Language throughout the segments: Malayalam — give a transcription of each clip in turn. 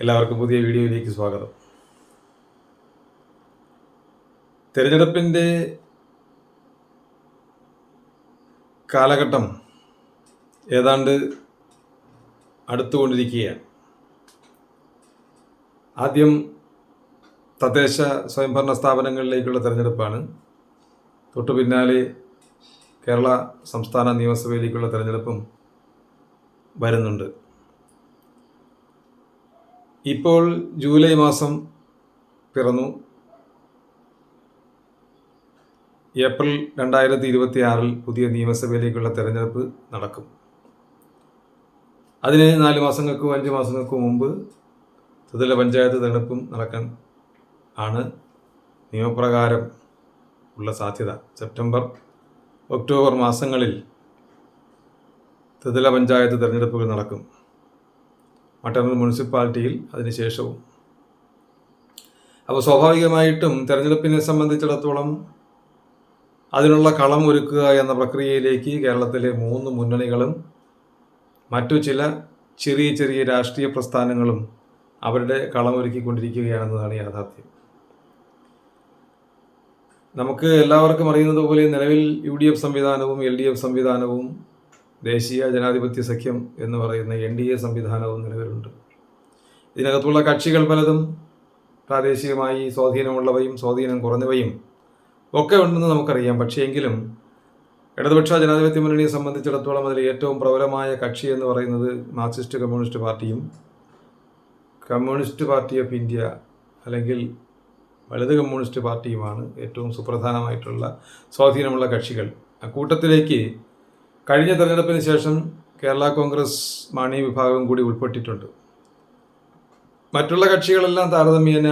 എല്ലാവർക്കും പുതിയ വീഡിയോയിലേക്ക് സ്വാഗതം. തിരഞ്ഞെടുപ്പിന്റെ കാലഘട്ടം ഏതാണ്ട് അടുത്തുകൊണ്ടിരിക്കുകയാണ്. ആദ്യം തദ്ദേശ സ്വയംഭരണ സ്ഥാപനങ്ങളിലേക്കുള്ള തിരഞ്ഞെടുപ്പാണ്. തൊട്ടു പിന്നാലെ കേരള സംസ്ഥാന നിയമസഭയിലേക്കുള്ള തിരഞ്ഞെടുപ്പും വരുന്നുണ്ട്. ഇപ്പോൾ ജൂലൈ മാസം പിറന്നു. ഏപ്രിൽ രണ്ടായിരത്തി ഇരുപത്തി ആറിൽ പുതിയ നിയമസഭയിലേക്കുള്ള തെരഞ്ഞെടുപ്പ് നടക്കും. അതിന് നാല് മാസങ്ങൾക്കും അഞ്ച് മാസങ്ങൾക്കും മുമ്പ് ത്രിതല പഞ്ചായത്ത് തെരഞ്ഞെടുപ്പും നടക്കാൻ ആണ് നിയമപ്രകാരം ഉള്ള സാധ്യത. സെപ്റ്റംബർ ഒക്ടോബർ മാസങ്ങളിൽ ത്രിതല പഞ്ചായത്ത് തെരഞ്ഞെടുപ്പുകൾ നടക്കും. മട്ടന്നൂർ മുനിസിപ്പാലിറ്റിയിൽ അതിനുശേഷവും. അപ്പോൾ സ്വാഭാവികമായിട്ടും തെരഞ്ഞെടുപ്പിനെ സംബന്ധിച്ചിടത്തോളം അതിനുള്ള കളം ഒരുക്കുക എന്ന പ്രക്രിയയിലേക്ക് കേരളത്തിലെ മൂന്ന് മുന്നണികളും മറ്റു ചില ചെറിയ ചെറിയ രാഷ്ട്രീയ പ്രസ്ഥാനങ്ങളും അവരുടെ കളമൊരുക്കിക്കൊണ്ടിരിക്കുകയാണെന്നതാണ് യാഥാർത്ഥ്യം. നമുക്ക് എല്ലാവർക്കും അറിയുന്നത് പോലെ നിലവിൽ യു ഡി എഫ് സംവിധാനവും എൽ ഡി എഫ് സംവിധാനവും ദേശീയ ജനാധിപത്യ സഖ്യം എന്ന് പറയുന്ന എൻ ഡി എ സംവിധാനവും നിലവിലുണ്ട്. ഇതിനകത്തുള്ള കക്ഷികൾ പലതും പ്രാദേശികമായി സ്വാധീനമുള്ളവയും സ്വാധീനം കുറഞ്ഞവയും ഒക്കെ ഉണ്ടെന്ന് നമുക്കറിയാം. പക്ഷേ എങ്കിലും ഇടതുപക്ഷ ജനാധിപത്യ മുന്നണിയെ സംബന്ധിച്ചിടത്തോളം അതിൽ ഏറ്റവും പ്രബലമായ കക്ഷി എന്ന് പറയുന്നത് മാർക്സിസ്റ്റ് കമ്മ്യൂണിസ്റ്റ് പാർട്ടിയും കമ്മ്യൂണിസ്റ്റ് പാർട്ടി ഓഫ് ഇന്ത്യ അല്ലെങ്കിൽ വലത് കമ്മ്യൂണിസ്റ്റ് പാർട്ടിയുമാണ് ഏറ്റവും സുപ്രധാനമായിട്ടുള്ള സ്വാധീനമുള്ള കക്ഷികൾ. അക്കൂട്ടത്തിലേക്ക് കഴിഞ്ഞ തെരഞ്ഞെടുപ്പിന് ശേഷം കേരള കോൺഗ്രസ് മാണി വിഭാഗം കൂടി ഉൾപ്പെട്ടിട്ടുണ്ട്. മറ്റുള്ള കക്ഷികളെല്ലാം താരതമ്യേന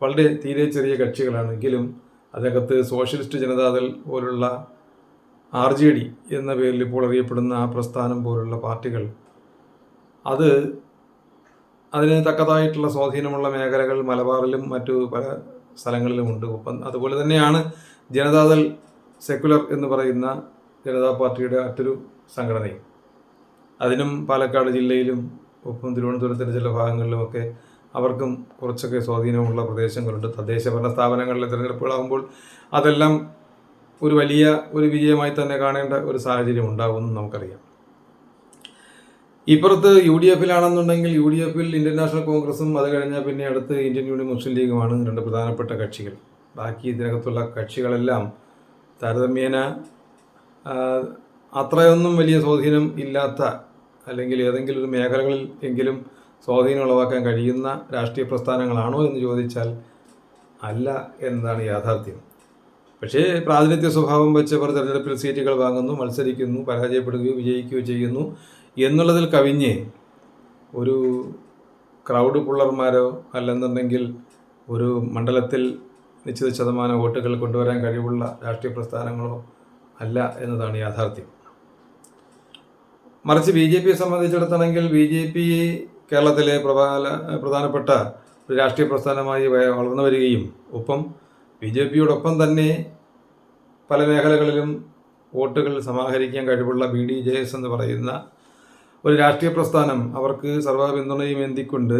വളരെ തീരെ ചെറിയ കക്ഷികളാണെങ്കിലും അദ്ദേഹത്ത് സോഷ്യലിസ്റ്റ് ജനതാദൾ പോലുള്ള ആർ ജെ ഡി എന്ന പേരിൽ ഇപ്പോൾ അറിയപ്പെടുന്ന ആ പ്രസ്ഥാനം പോലുള്ള പാർട്ടികൾ അത് അതിന് തക്കതായിട്ടുള്ള സ്വാധീനമുള്ള മേഖലകൾ മലബാറിലും മറ്റു പല സ്ഥലങ്ങളിലുമുണ്ട് ഒപ്പം അതുപോലെ തന്നെയാണ് ജനതാദൾ സെക്കുലർ എന്ന് പറയുന്ന ജനതാ പാർട്ടിയുടെ മറ്റൊരു സംഘടനയും. അതിനും പാലക്കാട് ജില്ലയിലും ഒപ്പം തിരുവനന്തപുരത്തിന്റെ ചില ഭാഗങ്ങളിലുമൊക്കെ അവർക്കും കുറച്ചൊക്കെ സ്വാധീനമുള്ള പ്രദേശങ്ങളുണ്ട്. തദ്ദേശ ഭരണ സ്ഥാപനങ്ങളിലെ തിരഞ്ഞെടുപ്പുകളാകുമ്പോൾ അതെല്ലാം ഒരു വലിയ ഒരു വിജയമായി തന്നെ കാണേണ്ട ഒരു സാഹചര്യം ഉണ്ടാകുമെന്ന് നമുക്കറിയാം. ഇപ്പുറത്ത് യു ഡി എഫിലാണെന്നുണ്ടെങ്കിൽ യു ഡി എഫിൽ ഇന്ത്യൻ നാഷണൽ കോൺഗ്രസും അത് കഴിഞ്ഞാൽ പിന്നെ അടുത്ത് ഇന്ത്യൻ യൂണിയൻ മുസ്ലിം ലീഗുമാണ് രണ്ട് പ്രധാനപ്പെട്ട കക്ഷികൾ. ബാക്കി ഇതിനകത്തുള്ള കക്ഷികളെല്ലാം താരതമ്യേന അത്രയൊന്നും വലിയ സ്വാധീനം ഇല്ലാത്ത അല്ലെങ്കിൽ ഏതെങ്കിലും ഒരു മേഖലകളിൽ എങ്കിലും സ്വാധീനം ഉളവാക്കാൻ കഴിയുന്ന രാഷ്ട്രീയ പ്രസ്ഥാനങ്ങളാണോ എന്ന് ചോദിച്ചാൽ അല്ല എന്നതാണ് യാഥാർത്ഥ്യം. പക്ഷേ പ്രാതിനിധ്യ സ്വഭാവം വെച്ച് അവർ തെരഞ്ഞെടുപ്പിൽ സീറ്റുകൾ വാങ്ങുന്നു മത്സരിക്കുന്നു പരാജയപ്പെടുകയോ വിജയിക്കുകയോ ചെയ്യുന്നു എന്നുള്ളതിൽ കവിഞ്ഞ് ഒരു ക്രൗഡ് പുള്ളർമാരോ അല്ലെന്നുണ്ടെങ്കിൽ ഒരു മണ്ഡലത്തിൽ നിശ്ചിത ശതമാനം വോട്ടുകൾ കൊണ്ടുവരാൻ കഴിവുള്ള രാഷ്ട്രീയ പ്രസ്ഥാനങ്ങളോ അല്ല എന്നതാണ് യാഥാർത്ഥ്യം. മറിച്ച് ബി ജെ പിയെ സംബന്ധിച്ചിടത്താണെങ്കിൽ ബി ജെ പി കേരളത്തിലെ പ്രധാന പ്രധാനപ്പെട്ട ഒരു രാഷ്ട്രീയ പ്രസ്ഥാനമായി വളർന്നു വരികയും ഒപ്പം ബി ജെ പിയോടൊപ്പം തന്നെ പല മേഖലകളിലും വോട്ടുകൾ സമാഹരിക്കാൻ കഴിവുള്ള ബി ഡി ജെ എസ് എന്ന് പറയുന്ന ഒരു രാഷ്ട്രീയ പ്രസ്ഥാനം അവർക്ക് സർവ പിന്തുണയും എന്തിക്കൊണ്ട്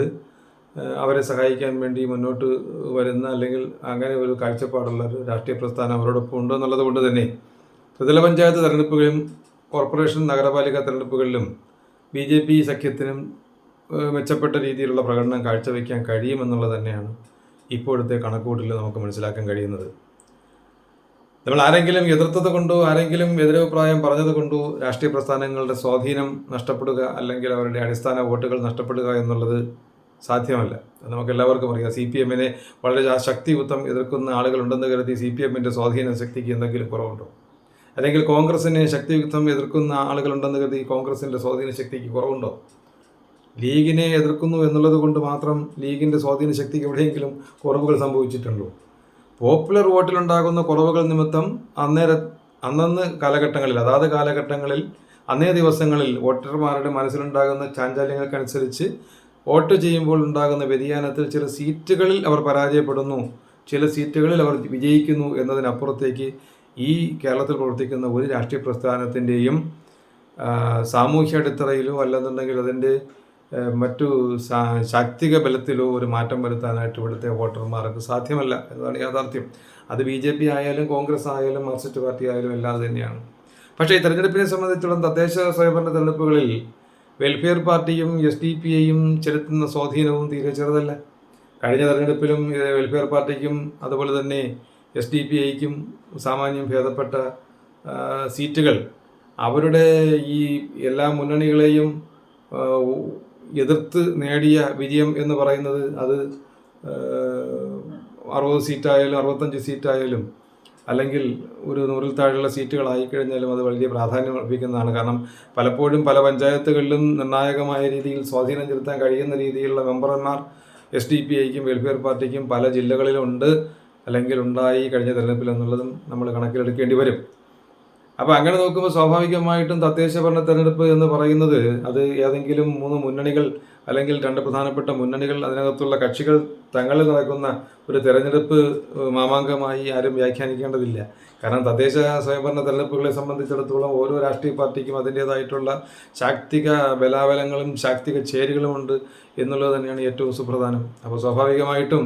അവരെ സഹായിക്കാൻ വേണ്ടി മുന്നോട്ട് വരുന്ന അല്ലെങ്കിൽ അങ്ങനെ ഒരു കാഴ്ചപ്പാടുള്ള ഒരു രാഷ്ട്രീയ പ്രസ്ഥാനം അവരോടൊപ്പം ഉണ്ട് എന്നുള്ളത് കൊണ്ട് തന്നെ ത്രിതല പഞ്ചായത്ത് തെരഞ്ഞെടുപ്പുകളിലും കോർപ്പറേഷൻ നഗരപാലിക തെരഞ്ഞെടുപ്പുകളിലും ബി ജെ പി സഖ്യത്തിനും മെച്ചപ്പെട്ട രീതിയിലുള്ള പ്രകടനം കാഴ്ചവെക്കാൻ കഴിയുമെന്നുള്ളത് തന്നെയാണ് ഇപ്പോഴത്തെ കണക്കൂട്ടിൽ നമുക്ക് മനസ്സിലാക്കാൻ കഴിയുന്നത്. നമ്മൾ ആരെങ്കിലും എതിർത്തത് കൊണ്ടോ ആരെങ്കിലും എതിരഭിപ്രായം പറഞ്ഞത് കൊണ്ടോ രാഷ്ട്രീയ പ്രസ്ഥാനങ്ങളുടെ സ്വാധീനം നഷ്ടപ്പെടുക അല്ലെങ്കിൽ അവരുടെ അടിസ്ഥാന വോട്ടുകൾ നഷ്ടപ്പെടുക എന്നുള്ളത് സാധ്യമല്ല. നമുക്ക് എല്ലാവർക്കും അറിയാം. സി പി എമ്മിനെ വളരെ ശക്തിയുക്തം എതിർക്കുന്ന ആളുകളുണ്ടെന്ന് കരുതി സി പി എമ്മിന്റെ സ്വാധീന ശക്തിക്ക് എന്തെങ്കിലും കുറവുണ്ടോ? അല്ലെങ്കിൽ കോൺഗ്രസിനെ ശക്തിയുക്തം എതിർക്കുന്ന ആളുകളുണ്ടെന്ന് കരുതി കോൺഗ്രസിന്റെ സ്വാധീന ശക്തിക്ക് കുറവുണ്ടോ? ലീഗിനെ എതിർക്കുന്നു എന്നുള്ളത് കൊണ്ട് മാത്രം ലീഗിന്റെ സ്വാധീന ശക്തിക്ക് എവിടെയെങ്കിലും കുറവുകൾ സംഭവിച്ചിട്ടുള്ളൂ പോപ്പുലർ വോട്ടിലുണ്ടാകുന്ന കുറവുകൾ നിമിത്തം അന്നേര അന്നന്ന് കാലഘട്ടങ്ങളിൽ അതാത് കാലഘട്ടങ്ങളിൽ അന്നേ ദിവസങ്ങളിൽ വോട്ടർമാരുടെ മനസ്സിലുണ്ടാകുന്ന ചാഞ്ചാല്യങ്ങൾക്കനുസരിച്ച് വോട്ട് ചെയ്യുമ്പോൾ ഉണ്ടാകുന്ന വ്യതിയാനത്തിൽ ചില സീറ്റുകളിൽ അവർ പരാജയപ്പെടുന്നു ചില സീറ്റുകളിൽ അവർ വിജയിക്കുന്നു എന്നതിനപ്പുറത്തേക്ക് ഈ കേരളത്തിൽ പ്രവർത്തിക്കുന്ന ഒരു രാഷ്ട്രീയ പ്രസ്ഥാനത്തിന്റെയും സാമൂഹ്യ അടിത്തറയിലോ അല്ലെന്നുണ്ടെങ്കിൽ അതിന്റെ മറ്റു ശാക്തിക ബലത്തിലോ ഒരു മാറ്റം വരുത്താനായിട്ട് ഇവിടുത്തെ വോട്ടർമാർക്ക് സാധ്യമല്ല എന്നതാണ് യാഥാർത്ഥ്യം. അത് ബി ജെ പി ആയാലും കോൺഗ്രസ് ആയാലും മാർക്സിസ്റ്റ് പാർട്ടി ആയാലും എല്ലാം തന്നെയാണ്. പക്ഷേ ഈ തെരഞ്ഞെടുപ്പിനെ സംബന്ധിച്ചിടത്തോളം തദ്ദേശ സ്വയംഭരണ തെരഞ്ഞെടുപ്പുകളിൽ വെൽഫെയർ പാർട്ടിയും എസ് ഡി പി ഐയും ചെലുത്തുന്ന സ്വാധീനവും തീരെ ചെറുതല്ല. കഴിഞ്ഞ തെരഞ്ഞെടുപ്പിലും വെൽഫെയർ പാർട്ടിക്കും അതുപോലെ തന്നെ എസ് ഡി പി ഐക്കും സാമാന്യം ഭേദപ്പെട്ട സീറ്റുകൾ. അവരുടെ ഈ എല്ലാ മുന്നണികളെയും എതിർത്ത് നേടിയ വിജയം എന്ന് പറയുന്നത് അത് അറുപത് സീറ്റായാലും അറുപത്തഞ്ച് സീറ്റായാലും അല്ലെങ്കിൽ ഒരു നൂറിൽ താഴെയുള്ള സീറ്റുകളായി കഴിഞ്ഞാലും അത് വലിയ പ്രാധാന്യം അർപ്പിക്കുന്നതാണ് കാരണം പലപ്പോഴും പല പഞ്ചായത്തുകളിലും നിർണായകമായ രീതിയിൽ സ്വാധീനം ചെലുത്താൻ കഴിയുന്ന രീതിയിലുള്ള മെമ്പർമാർ എസ് ഡി പി ഐക്കും വെൽഫെയർ പാർട്ടിക്കും പല ജില്ലകളിലും ഉണ്ട്. അല്ലെങ്കിൽ ഉണ്ടായി കഴിഞ്ഞ തെരഞ്ഞെടുപ്പിൽ എന്നുള്ളതും നമ്മൾ കണക്കിലെടുക്കേണ്ടി വരും. അപ്പോൾ അങ്ങനെ നോക്കുമ്പോൾ സ്വാഭാവികമായിട്ടും തദ്ദേശ ഭരണ തെരഞ്ഞെടുപ്പ് എന്ന് പറയുന്നത് അത് ഏതെങ്കിലും മൂന്ന് മുന്നണികൾ അല്ലെങ്കിൽ രണ്ട് പ്രധാനപ്പെട്ട മുന്നണികൾ അതിനകത്തുള്ള കക്ഷികൾ തങ്ങളിൽ നടക്കുന്ന ഒരു തെരഞ്ഞെടുപ്പ് മാമാങ്കമായി ആരും വ്യാഖ്യാനിക്കേണ്ടതില്ല. കാരണം തദ്ദേശ സ്വയംഭരണ തെരഞ്ഞെടുപ്പുകളെ സംബന്ധിച്ചിടത്തോളം ഓരോ രാഷ്ട്രീയ പാർട്ടിക്കും അതിന്റേതായിട്ടുള്ള ശാക്തിക ബലാബലങ്ങളും ശാക്തിക ചേരികളുമുണ്ട് എന്നുള്ളത് തന്നെയാണ് ഏറ്റവും സുപ്രധാനം. അപ്പോൾ സ്വാഭാവികമായിട്ടും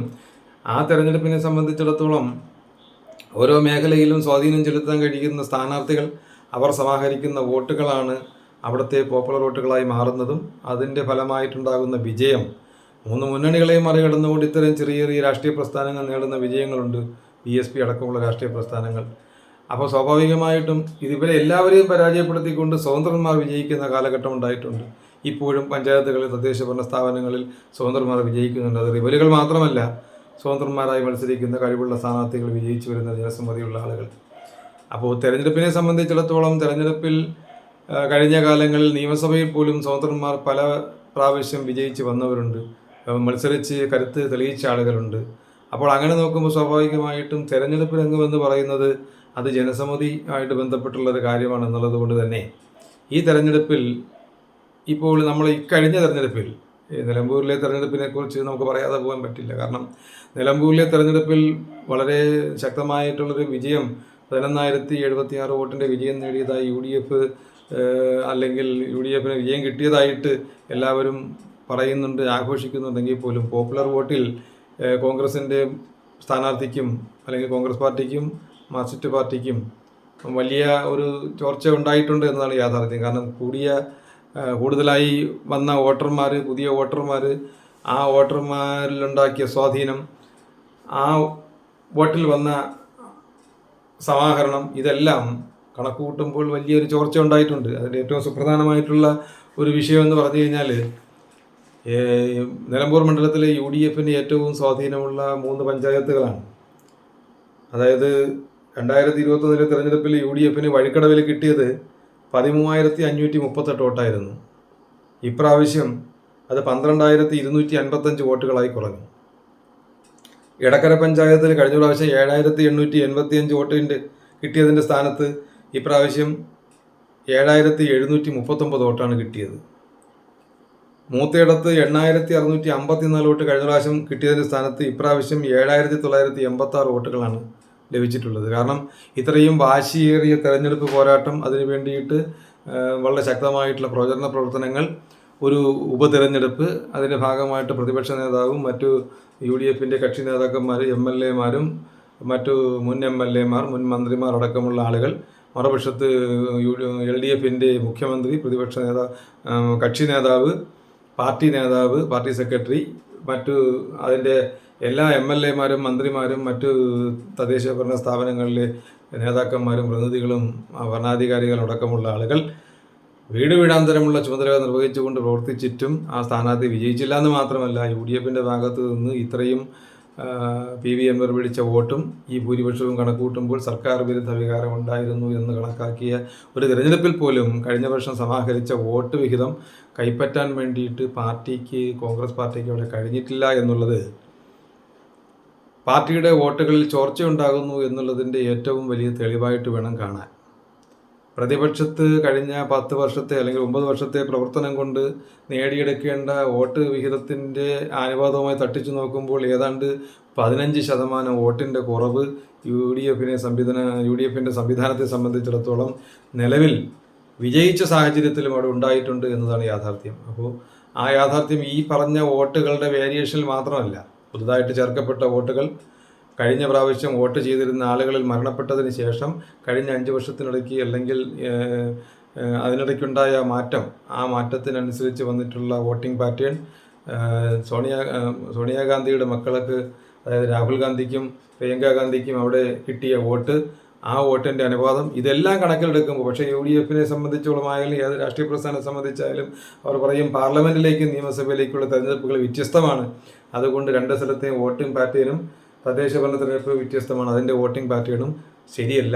ആ തെരഞ്ഞെടുപ്പിനെ സംബന്ധിച്ചിടത്തോളം ഓരോ മേഖലയിലും സ്വാധീനം ചെലുത്താൻ കഴിയുന്ന സ്ഥാനാർത്ഥികൾ അവർ സമാഹരിക്കുന്ന വോട്ടുകളാണ് അവിടുത്തെ പോപ്പുലർ വോട്ടുകളായി മാറുന്നതും അതിന്റെ ഫലമായിട്ടുണ്ടാകുന്ന വിജയം. മൂന്ന് മുന്നണികളെയും മറികടന്നുകൊണ്ട് ഇത്തരം ചെറിയ ചെറിയ രാഷ്ട്രീയ പ്രസ്ഥാനങ്ങൾ നേടുന്ന വിജയങ്ങളുണ്ട് ബി എസ് പി അടക്കമുള്ള രാഷ്ട്രീയ പ്രസ്ഥാനങ്ങൾ. അപ്പോൾ സ്വാഭാവികമായിട്ടും ഇതിവരെ എല്ലാവരെയും പരാജയപ്പെടുത്തിക്കൊണ്ട് സ്വതന്ത്രന്മാർ വിജയിക്കുന്ന കാലഘട്ടം ഉണ്ടായിട്ടുണ്ട്. ഇപ്പോഴും പഞ്ചായത്തുകളിൽ തദ്ദേശ ഭരണ സ്ഥാപനങ്ങളിൽ സ്വതന്ത്രന്മാർ വിജയിക്കുന്നുണ്ട്. അത് റിവലുകൾ മാത്രമല്ല സ്വതന്ത്രന്മാരായി മത്സരിക്കുന്ന കഴിവുള്ള സ്ഥാനാർത്ഥികൾ വിജയിച്ചു വരുന്ന ജനസമ്മതിയുള്ള ആളുകൾ. അപ്പോൾ തെരഞ്ഞെടുപ്പിനെ സംബന്ധിച്ചിടത്തോളം തെരഞ്ഞെടുപ്പിൽ കഴിഞ്ഞ കാലങ്ങളിൽ നിയമസഭയിൽ പോലും സ്വതന്ത്രന്മാർ പല പ്രാവശ്യം വിജയിച്ച് വന്നവരുണ്ട്. മത്സരിച്ച് കരുത്ത് തെളിയിച്ച ആളുകളുണ്ട്. അപ്പോൾ അങ്ങനെ നോക്കുമ്പോൾ സ്വാഭാവികമായിട്ടും തെരഞ്ഞെടുപ്പ് രംഗമെന്ന് പറയുന്നത് അത് ജനസമ്മതി ആയിട്ട് ബന്ധപ്പെട്ടുള്ള ഒരു കാര്യമാണ് കൊണ്ട് തന്നെ ഈ തെരഞ്ഞെടുപ്പിൽ ഇപ്പോൾ നമ്മൾ ഈ കഴിഞ്ഞ തെരഞ്ഞെടുപ്പിൽ നിലമ്പൂരിലെ തെരഞ്ഞെടുപ്പിനെ കുറിച്ച് നമുക്ക് പറയാതെ പോകാൻ പറ്റില്ല. കാരണം നിലമ്പൂരിലെ തെരഞ്ഞെടുപ്പിൽ വളരെ ശക്തമായിട്ടുള്ളൊരു വിജയം പതിനൊന്നായിരത്തി എഴുപത്തി ആറ് വോട്ടിന്റെ വിജയം നേടിയതായി യു ഡി എഫ് അല്ലെങ്കിൽ യു ഡി എഫിന് വിജയം കിട്ടിയതായിട്ട് എല്ലാവരും പറയുന്നുണ്ട് ആഘോഷിക്കുന്നുണ്ടെങ്കിൽ പോലും പോപ്പുലർ വോട്ടിൽ കോൺഗ്രസിന്റെ സ്ഥാനാർത്ഥിക്കും അല്ലെങ്കിൽ കോൺഗ്രസ് പാർട്ടിക്കും മാർക്സിസ്റ്റ് പാർട്ടിക്കും വലിയ ഒരു ചോർച്ച ഉണ്ടായിട്ടുണ്ട് എന്നതാണ് യാഥാർത്ഥ്യം. കാരണം കൂടിയ കൂടുതലായി വന്ന വോട്ടർമാർ പുതിയ വോട്ടർമാർ ആ വോട്ടർമാരിലുണ്ടാക്കിയ സ്വാധീനം ആ വോട്ടിൽ വന്ന സമാഹരണം ഇതെല്ലാം കണക്ക് കൂട്ടുമ്പോൾ വലിയൊരു ചോർച്ച ഉണ്ടായിട്ടുണ്ട്. അതിൽ ഏറ്റവും സുപ്രധാനമായിട്ടുള്ള ഒരു വിഷയം എന്ന് പറഞ്ഞു കഴിഞ്ഞാൽ നിലമ്പൂർ മണ്ഡലത്തിലെ യു ഡി എഫിന് ഏറ്റവും സ്വാധീനമുള്ള മൂന്ന് പഞ്ചായത്തുകളാണ്. അതായത് രണ്ടായിരത്തി ഇരുപത്തൊന്നിലെ തിരഞ്ഞെടുപ്പിൽ യു ഡി എഫിന് വഴിക്കടവിൽ കിട്ടിയത് പതിമൂവായിരത്തി അഞ്ഞൂറ്റി മുപ്പത്തെട്ട് വോട്ടായിരുന്നു. ഇപ്രാവശ്യം അത് പന്ത്രണ്ടായിരത്തി ഇരുന്നൂറ്റി അൻപത്തഞ്ച് വോട്ടുകളായി കുറഞ്ഞു. ഇടക്കര പഞ്ചായത്തിൽ കഴിഞ്ഞ പ്രാവശ്യം ഏഴായിരത്തി എണ്ണൂറ്റി എൺപത്തി അഞ്ച് വോട്ടിന്റെ കിട്ടിയതിന്റെ സ്ഥാനത്ത് ഇപ്രാവശ്യം ഏഴായിരത്തി എഴുന്നൂറ്റി മുപ്പത്തൊമ്പത് വോട്ടാണ് കിട്ടിയത്. മൂത്തയിടത്ത് എണ്ണായിരത്തി അറുന്നൂറ്റി അമ്പത്തി നാല് വോട്ട് കഴിഞ്ഞ പ്രാവശ്യം കിട്ടിയതിന്റെ സ്ഥാനത്ത് ഇപ്രാവശ്യം ഏഴായിരത്തി തൊള്ളായിരത്തി എൺപത്തി ആറ് വോട്ടുകളാണ് ലഭിച്ചിട്ടുള്ളത്. കാരണം ഇത്രയും വാശിയേറിയ തെരഞ്ഞെടുപ്പ് പോരാട്ടം അതിനു വേണ്ടിയിട്ട് വളരെ ശക്തമായിട്ടുള്ള പ്രചരണ പ്രവർത്തനങ്ങൾ ഒരു ഉപതെരഞ്ഞെടുപ്പ് അതിന്റെ ഭാഗമായിട്ട് പ്രതിപക്ഷ നേതാവും മറ്റു യു ഡി എഫിന്റെ കക്ഷി നേതാക്കന്മാർ എം എൽ എമാരും മറ്റു മുൻ എം എൽ എമാർ മുൻ മന്ത്രിമാർ അടക്കമുള്ള ആളുകൾ മറുപക്ഷത്ത് എൽ ഡി എഫിന്റെ മുഖ്യമന്ത്രി പ്രതിപക്ഷ നേതാ കക്ഷി നേതാവ് പാർട്ടി നേതാവ് പാർട്ടി സെക്രട്ടറി മറ്റു അതിന്റെ എല്ലാ എം എൽ എമാരും മന്ത്രിമാരും മറ്റു തദ്ദേശ ഭരണ സ്ഥാപനങ്ങളിലെ നേതാക്കന്മാരും പ്രതിനിധികളും ആ, ഭരണാധികാരികളും അടക്കമുള്ള ആളുകൾ വീട് വീടാന്തരമുള്ള ചുമതലകൾ നിർവഹിച്ചുകൊണ്ട് പ്രവർത്തിച്ചിട്ടും ആ സ്ഥാനാർത്ഥി വിജയിച്ചില്ല എന്ന് മാത്രമല്ല യു ഡി എഫിന്റെ ഭാഗത്ത് നിന്ന് ഇത്രയും പി വി എൻവർ പിടിച്ച വോട്ടും ഈ ഭൂരിപക്ഷവും കണക്കൂട്ടുമ്പോൾ സർക്കാർ വിരുദ്ധ വികാരം ഉണ്ടായിരുന്നു എന്ന് കണക്കാക്കിയ ഒരു തിരഞ്ഞെടുപ്പിൽ പോലും കഴിഞ്ഞ വർഷം സമാഹരിച്ച വോട്ട് വിഹിതം കൈപ്പറ്റാൻ വേണ്ടിയിട്ട് പാർട്ടിക്ക് കോൺഗ്രസ് പാർട്ടിക്ക് അവിടെ കഴിഞ്ഞിട്ടില്ല എന്നുള്ളത് പാർട്ടിയുടെ വോട്ടുകളിൽ ചോർച്ചയുണ്ടാകുന്നു എന്നുള്ളതിന്റെ ഏറ്റവും വലിയ തെളിവായിട്ട് വേണം കാണാൻ. പ്രതിപക്ഷത്ത് കഴിഞ്ഞ പത്ത് വർഷത്തെ അല്ലെങ്കിൽ ഒമ്പത് വർഷത്തെ പ്രവർത്തനം കൊണ്ട് നേടിയെടുക്കേണ്ട വോട്ട് വിഹിതത്തിന്റെ അനുപാതവുമായി തട്ടിച്ചു നോക്കുമ്പോൾ ഏതാണ്ട് പതിനഞ്ച് ശതമാനം വോട്ടിന്റെ കുറവ് യു ഡി എഫിനെ സംവിധാന യു ഡി എഫിന്റെ സംവിധാനത്തെ സംബന്ധിച്ചിടത്തോളം നിലവിൽ വിജയിച്ച സാഹചര്യത്തിലും അവിടെ ഉണ്ടായിട്ടുണ്ട് എന്നതാണ് യാഥാർത്ഥ്യം. അപ്പോൾ ആ യാഥാർത്ഥ്യം ഈ പറഞ്ഞ വോട്ടുകളുടെ വേരിയേഷനിൽ മാത്രമല്ല പുതുതായിട്ട് ചേർക്കപ്പെട്ട വോട്ടുകൾ കഴിഞ്ഞ പ്രാവശ്യം വോട്ട് ചെയ്തിരുന്ന ആളുകളിൽ മരണപ്പെട്ടതിന് ശേഷം കഴിഞ്ഞ അഞ്ച് വർഷത്തിനിടയ്ക്ക് അല്ലെങ്കിൽ അതിനിടയ്ക്കുണ്ടായ മാറ്റം ആ മാറ്റത്തിനനുസരിച്ച് വന്നിട്ടുള്ള വോട്ടിംഗ് പാറ്റേൺ സോണിയ സോണിയാഗാന്ധിയുടെ മക്കൾക്ക് അതായത് രാഹുൽ ഗാന്ധിക്കും പ്രിയങ്ക ഗാന്ധിക്കും അവിടെ കിട്ടിയ വോട്ട് ആ വോട്ടിന്റെ അനുപാതം ഇതെല്ലാം കണക്കിലെടുക്കുമ്പോൾ പക്ഷേ യു ഡി എഫിനെ സംബന്ധിച്ചോളം ആയാലും ഏത് രാഷ്ട്രീയ പ്രസ്ഥാനത്തെ സംബന്ധിച്ചായാലും അവർ പറയും പാർലമെന്റിലേക്കും നിയമസഭയിലേക്കുള്ള തെരഞ്ഞെടുപ്പുകൾ വ്യത്യസ്തമാണ്. അതുകൊണ്ട് രണ്ട് സ്ഥലത്തെയും വോട്ടിംഗ് പാറ്റേണും തദ്ദേശ ഭരണ തെരഞ്ഞെടുപ്പ് വ്യത്യസ്തമാണ്. അതിന്റെ വോട്ടിംഗ് പാറ്റേണും ശരിയല്ല.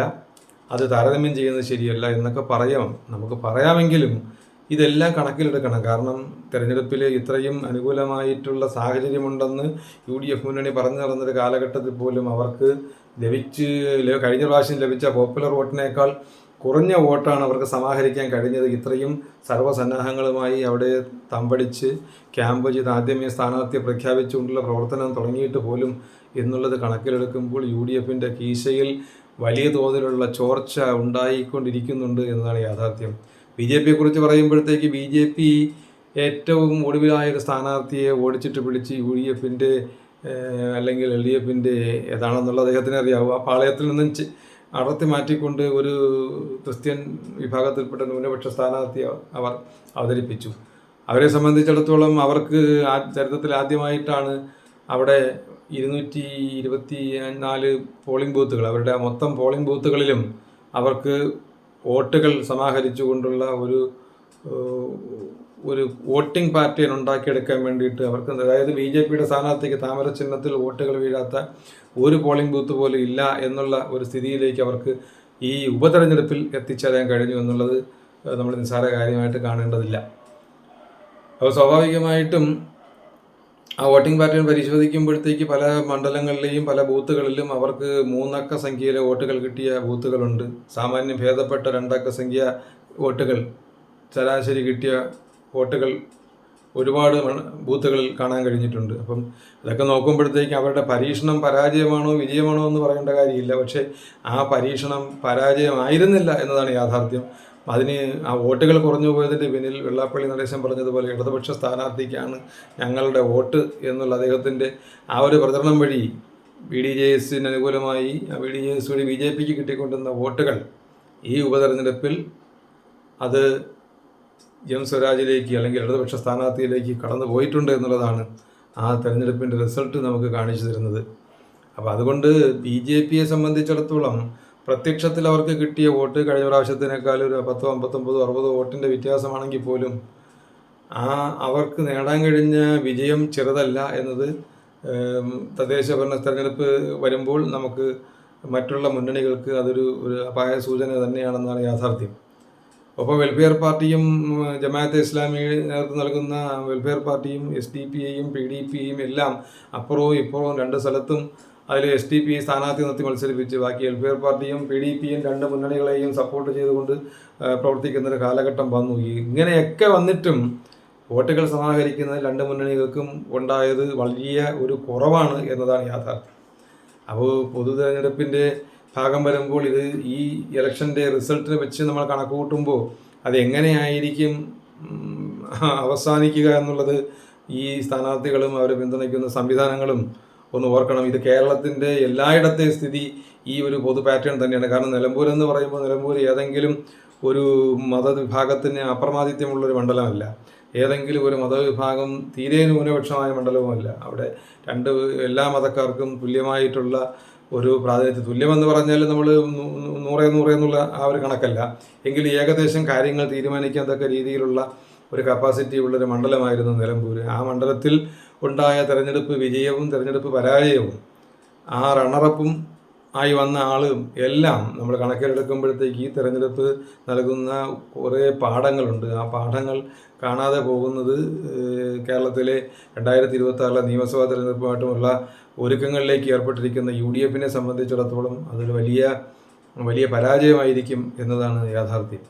അത് താരതമ്യം ചെയ്യുന്നത് ശരിയല്ല എന്നൊക്കെ പറയാം. നമുക്ക് പറയാമെങ്കിലും ഇതെല്ലാം കണക്കിലെടുക്കണം. കാരണം തെരഞ്ഞെടുപ്പിൽ ഇത്രയും അനുകൂലമായിട്ടുള്ള സാഹചര്യമുണ്ടെന്ന് യു ഡി എഫ് മുന്നണി പറഞ്ഞു നടന്നൊരു കാലഘട്ടത്തിൽ പോലും അവർക്ക് ലഭിച്ച് കഴിഞ്ഞ പ്രാവശ്യം ലഭിച്ച പോപ്പുലർ വോട്ടിനേക്കാൾ കുറഞ്ഞ വോട്ടാണ് അവർക്ക് സമാഹരിക്കാൻ കഴിഞ്ഞത്. ഇത്രയും സർവസന്നാഹങ്ങളുമായി അവിടെ തമ്പടിച്ച് ക്യാമ്പ് ചെയ്ത് ആദ്യമേ സ്ഥാനാർത്ഥിയെ പ്രഖ്യാപിച്ചുകൊണ്ടുള്ള പ്രവർത്തനം തുടങ്ങിയിട്ട് പോലും എന്നുള്ളത് കണക്കിലെടുക്കുമ്പോൾ യു ഡി എഫിന്റെ കീശയിൽ വലിയ തോതിലുള്ള ചോർച്ച ഉണ്ടായിക്കൊണ്ടിരിക്കുന്നുണ്ട് എന്നതാണ് യാഥാർത്ഥ്യം. ബി ജെ പിയെ കുറിച്ച് പറയുമ്പോഴത്തേക്ക് ബി ജെ പി ഏറ്റവും ഒടുവിലായ ഒരു സ്ഥാനാർത്ഥിയെ ഓടിച്ചിട്ട് പിടിച്ച് യു ഡി എഫിന്റെ അല്ലെങ്കിൽ എൽ ഡി എഫിന്റെ ഏതാണെന്നുള്ള അദ്ദേഹത്തിന് അറിയാവും. ആ പാളയത്തിൽ നിന്നും അടർത്തി മാറ്റിക്കൊണ്ട് ഒരു ക്രിസ്ത്യൻ വിഭാഗത്തിൽപ്പെട്ട ന്യൂനപക്ഷ സ്ഥാനാർത്ഥി അവർ അവതരിപ്പിച്ചു. അവരെ സംബന്ധിച്ചിടത്തോളം അവർക്ക് ആ ചരിത്രത്തിൽ ആദ്യമായിട്ടാണ് അവിടെ ഇരുന്നൂറ്റി ഇരുപത്തി നാല് പോളിംഗ് ബൂത്തുകൾ അവരുടെ മൊത്തം പോളിംഗ് ബൂത്തുകളിലും അവർക്ക് വോട്ടുകൾ സമാഹരിച്ചുകൊണ്ടുള്ള ഒരു ഒരു വോട്ടിംഗ് പാറ്റേൺ ഉണ്ടാക്കിയെടുക്കാൻ വേണ്ടിയിട്ട് അവർക്ക് അതായത് ബി ജെ പിയുടെ സ്ഥാനാർത്ഥിക്ക് താമര ചിഹ്നത്തിൽ വോട്ടുകൾ വീഴാത്ത ഒരു പോളിംഗ് ബൂത്ത് പോലും ഇല്ല എന്നുള്ള ഒരു സ്ഥിതിയിലേക്ക് അവർക്ക് ഈ ഉപതെരഞ്ഞെടുപ്പിൽ എത്തിച്ചേരാൻ കഴിഞ്ഞു എന്നുള്ളത് നമ്മൾ നിസ്സാര കാര്യമായിട്ട് കാണേണ്ടതില്ല. അപ്പോൾ സ്വാഭാവികമായിട്ടും ആ വോട്ടിംഗ് പാറ്റേൺ പരിശോധിക്കുമ്പോഴത്തേക്ക് പല മണ്ഡലങ്ങളിലെയും പല ബൂത്തുകളിലും അവർക്ക് മൂന്നക്ക സംഖ്യയിലെ വോട്ടുകൾ കിട്ടിയ ബൂത്തുകളുണ്ട്. സാമാന്യം ഭേദപ്പെട്ട രണ്ടക്ക സംഖ്യ വോട്ടുകൾ ശരാശരി കിട്ടിയ വോട്ടുകൾ ഒരുപാട് ബൂത്തുകളിൽ കാണാൻ കഴിഞ്ഞിട്ടുണ്ട്. അപ്പം ഇതൊക്കെ നോക്കുമ്പോഴത്തേക്ക് അവരുടെ പരീക്ഷണം പരാജയമാണോ വിജയമാണോ എന്ന് പറയേണ്ട കാര്യമില്ല. പക്ഷേ ആ പരീക്ഷണം പരാജയമായിരുന്നില്ല എന്നതാണ് യാഥാർത്ഥ്യം. അതിന് ആ വോട്ടുകൾ കുറഞ്ഞു പോയതിന്റെ പിന്നിൽ വെള്ളാപ്പള്ളി നടേശൻ പറഞ്ഞതുപോലെ ഇടതുപക്ഷ സ്ഥാനാർത്ഥിക്കാണ് ഞങ്ങളുടെ വോട്ട് എന്നുള്ള അദ്ദേഹത്തിന്റെ ആ ഒരു പ്രചരണം വഴി ബി ഡി ജെ എസിന് അനുകൂലമായി ബി ഡി ജെ എസ് വഴി ബി ജെ പിക്ക് കിട്ടിക്കൊണ്ടുവന്ന വോട്ടുകൾ ഈ ഉപതെരഞ്ഞെടുപ്പിൽ അത് എം സ്വരാജിലേക്ക് അല്ലെങ്കിൽ ഇടതുപക്ഷ സ്ഥാനാർത്ഥിയിലേക്ക് കടന്നു പോയിട്ടുണ്ട് എന്നുള്ളതാണ് ആ തെരഞ്ഞെടുപ്പിന്റെ റിസൾട്ട് നമുക്ക് കാണിച്ചു തരുന്നത്. അപ്പോൾ അതുകൊണ്ട് ബി ജെ പിയെ സംബന്ധിച്ചിടത്തോളം പ്രത്യക്ഷത്തിൽ അവർക്ക് കിട്ടിയ വോട്ട് കഴിഞ്ഞ പ്രാവശ്യത്തിനേക്കാൾ ഒരു പത്തോ അമ്പത്തൊമ്പതോ അറുപതോ വോട്ടിന്റെ വ്യത്യാസമാണെങ്കിൽ പോലും ആ അവർക്ക് നേടാൻ കഴിഞ്ഞ വിജയം ചെറുതല്ല എന്നത് തദ്ദേശ ഭരണ തെരഞ്ഞെടുപ്പ് വരുമ്പോൾ നമുക്ക് മറ്റുള്ള മുന്നണികൾക്ക് അതൊരു ഒരു അപായ സൂചന തന്നെയാണെന്നാണ് യാഥാർത്ഥ്യം. ഒപ്പം വെൽഫെയർ പാർട്ടിയും ജമാഅത്തെ ഇസ്ലാമി നേതൃത്വം നൽകുന്ന വെൽഫെയർ പാർട്ടിയും എസ് ഡി പി ഐയും പി ഡി പി ഐയും എല്ലാം അപ്പുറവും ഇപ്പുറവും രണ്ട് സ്ഥലത്തും അതിൽ എസ് ഡി പി ഐ സ്ഥാനാർത്ഥി നിർത്തി മത്സരിപ്പിച്ച്. ബാക്കി വെൽഫെയർ പാർട്ടിയും പി ഡി പിയും രണ്ട് മുന്നണികളെയും സപ്പോർട്ട് ചെയ്തുകൊണ്ട് പ്രവർത്തിക്കുന്ന ഒരു കാലഘട്ടം വന്നു. ഇങ്ങനെയൊക്കെ വന്നിട്ടും വോട്ടുകൾ സമാഹരിക്കുന്ന രണ്ട് മുന്നണികൾക്കും ഉണ്ടായത് വലിയ ഒരു കുറവാണ് എന്നതാണ് യാഥാർത്ഥ്യം. അപ്പോൾ പൊതു തെരഞ്ഞെടുപ്പിന്റെ ഭാഗം വരുമ്പോൾ ഇത് ഈ ഇലക്ഷന്റെ റിസൾട്ടിനെ വെച്ച് നമ്മൾ കണക്ക് കൂട്ടുമ്പോൾ അതെങ്ങനെയായിരിക്കും അവസാനിക്കുക എന്നുള്ളത് ഈ സ്ഥാനാർത്ഥികളും അവരെ പിന്തുണയ്ക്കുന്ന സംവിധാനങ്ങളും ഒന്ന് ഓർക്കണം. ഇത് കേരളത്തിന്റെ എല്ലായിടത്തെയും സ്ഥിതി ഈ ഒരു പൊതു പാറ്റേൺ തന്നെയാണ്. കാരണം നിലമ്പൂർ എന്ന് പറയുമ്പോൾ നിലമ്പൂർ ഏതെങ്കിലും ഒരു മതവിഭാഗത്തിന് അപ്രമാദിത്യമുള്ളൊരു മണ്ഡലമല്ല. ഏതെങ്കിലും ഒരു മതവിഭാഗം തീരെ ന്യൂനപക്ഷമായ മണ്ഡലവുമല്ല. അവിടെ രണ്ട് എല്ലാ മതക്കാർക്കും തുല്യമായിട്ടുള്ള ഒരു പ്രാതിനിധ്യം. തുല്യമെന്ന് പറഞ്ഞാൽ നമ്മൾ നൂറേ നൂറേ എന്നുള്ള ആ ഒരു കണക്കല്ല. എങ്കിലും ഏകദേശം കാര്യങ്ങൾ തീരുമാനിക്കാൻ തക്ക രീതിയിലുള്ള ഒരു കപ്പാസിറ്റി ഉള്ളൊരു മണ്ഡലമായിരുന്നു നിലമ്പൂർ ആ മണ്ഡലത്തിൽ ഉണ്ടായ തെരഞ്ഞെടുപ്പ് വിജയവും തെരഞ്ഞെടുപ്പ് പരാജയവും ആ റണ്ണറപ്പും ആയി വന്ന ആളും എല്ലാം നമ്മൾ കണക്കിലെടുക്കുമ്പോഴത്തേക്ക് ഈ തെരഞ്ഞെടുപ്പ് നൽകുന്ന കുറേ പാഠങ്ങളുണ്ട്. ആ പാഠങ്ങൾ കാണാതെ പോകുന്നത് കേരളത്തിലെ രണ്ടായിരത്തി ഇരുപത്തി ആറിലെ നിയമസഭാ തെരഞ്ഞെടുപ്പുമായിട്ടുമുള്ള ഒരുക്കങ്ങളിലേക്ക് ഏർപ്പെട്ടിരിക്കുന്ന യു ഡി എഫിനെ സംബന്ധിച്ചിടത്തോളം അതൊരു വലിയ വലിയ പരാജയമായിരിക്കും എന്നതാണ് യാഥാർത്ഥ്യം.